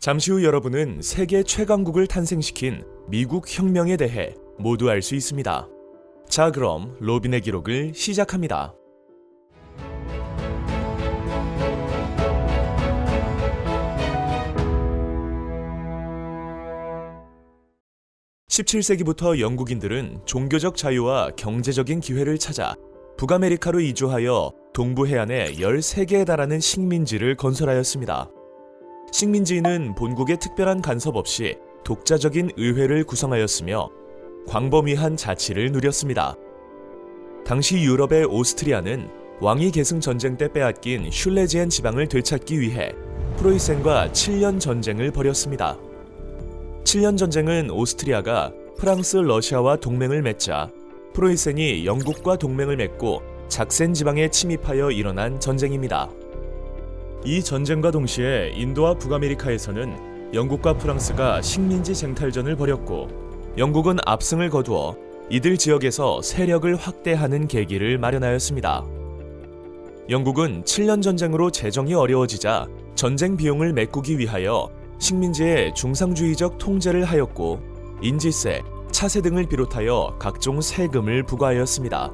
잠시 후 여러분은 세계 최강국을 탄생시킨 미국 혁명에 대해 모두 알 수 있습니다. 자, 그럼 로빈의 기록을 시작합니다. 17세기부터 영국인들은 종교적 자유와 경제적인 기회를 찾아 북아메리카로 이주하여 동부 해안에 13개에 달하는 식민지를 건설하였습니다. 식민지인은 본국의 특별한 간섭 없이 독자적인 의회를 구성하였으며 광범위한 자치를 누렸습니다. 당시 유럽의 오스트리아는 왕위 계승 전쟁 때 빼앗긴 슐레지엔 지방을 되찾기 위해 프로이센과 7년 전쟁을 벌였습니다. 7년 전쟁은 오스트리아가 프랑스, 러시아와 동맹을 맺자 프로이센이 영국과 동맹을 맺고 작센 지방에 침입하여 일어난 전쟁입니다. 이 전쟁과 동시에 인도와 북아메리카에서는 영국과 프랑스가 식민지 쟁탈전을 벌였고 영국은 압승을 거두어 이들 지역에서 세력을 확대하는 계기를 마련하였습니다. 영국은 7년 전쟁으로 재정이 어려워지자 전쟁 비용을 메꾸기 위하여 식민지의 중상주의적 통제를 하였고 인지세, 차세 등을 비롯하여 각종 세금을 부과하였습니다.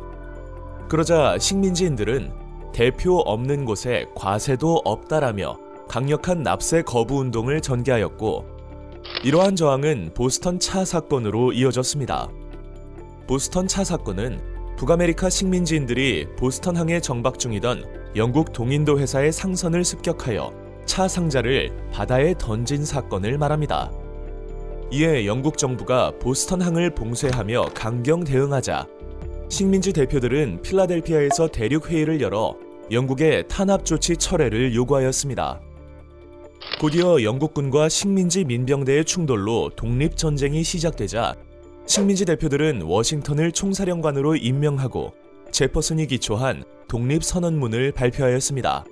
그러자 식민지인들은 대표 없는 곳에 과세도 없다라며 강력한 납세 거부 운동을 전개하였고 이러한 저항은 보스턴 차 사건으로 이어졌습니다. 보스턴 차 사건은 북아메리카 식민지인들이 보스턴 항에 정박 중이던 영국 동인도 회사의 상선을 습격하여 차 상자를 바다에 던진 사건을 말합니다. 이에 영국 정부가 보스턴 항을 봉쇄하며 강경 대응하자 식민지 대표들은 필라델피아에서 대륙 회의를 열어 영국의 탄압 조치 철회를 요구하였습니다. 곧이어 영국군과 식민지 민병대의 충돌로 독립 전쟁이 시작되자 식민지 대표들은 워싱턴을 총사령관으로 임명하고 제퍼슨이 기초한 독립 선언문을 발표하였습니다.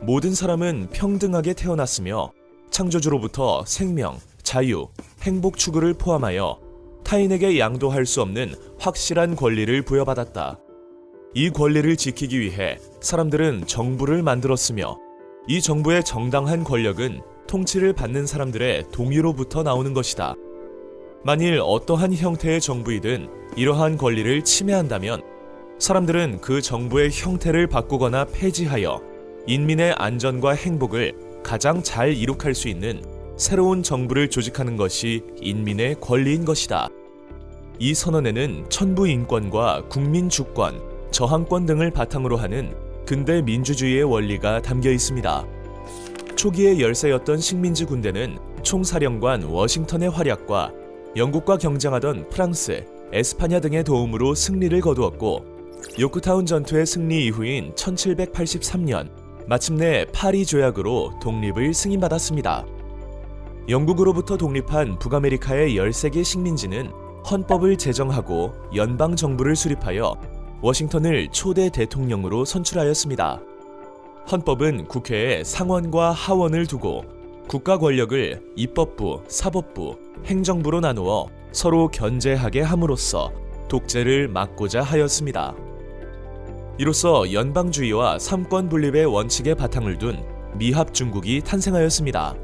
모든 사람은 평등하게 태어났으며 창조주로부터 생명, 자유, 행복 추구를 포함하여 타인에게 양도할 수 없는 확실한 권리를 부여받았다. 이 권리를 지키기 위해 사람들은 정부를 만들었으며 이 정부의 정당한 권력은 통치를 받는 사람들의 동의로부터 나오는 것이다. 만일 어떠한 형태의 정부이든 이러한 권리를 침해한다면 사람들은 그 정부의 형태를 바꾸거나 폐지하여 인민의 안전과 행복을 가장 잘 이룩할 수 있는 새로운 정부를 조직하는 것이 인민의 권리인 것이다. 이 선언에는 천부 인권과 국민 주권, 저항권 등을 바탕으로 하는 근대 민주주의의 원리가 담겨 있습니다. 초기의 열세였던 식민지 군대는 총사령관 워싱턴의 활약과 영국과 경쟁하던 프랑스, 에스파냐 등의 도움으로 승리를 거두었고 요크타운 전투의 승리 이후인 1783년 마침내 파리 조약으로 독립을 승인받았습니다. 영국으로부터 독립한 북아메리카의 13개 식민지는 헌법을 제정하고 연방 정부를 수립하여 워싱턴을 초대 대통령으로 선출하였습니다. 헌법은 국회에 상원과 하원을 두고 국가 권력을 입법부, 사법부, 행정부로 나누어 서로 견제하게 함으로써 독재를 막고자 하였습니다. 이로써 연방주의와 삼권 분립의 원칙에 바탕을 둔 미합 중국이 탄생하였습니다.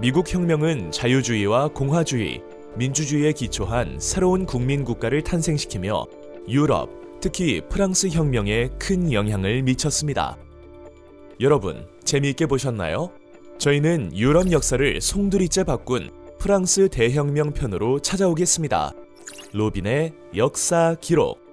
미국 혁명은 자유주의와 공화주의, 민주주의에 기초한 새로운 국민 국가를 탄생시키며 유럽, 특히 프랑스 혁명에 큰 영향을 미쳤습니다. 여러분, 재미있게 보셨나요? 저희는 유럽 역사를 송두리째 바꾼 프랑스 대혁명 편으로 찾아오겠습니다. 로빈의 역사 기록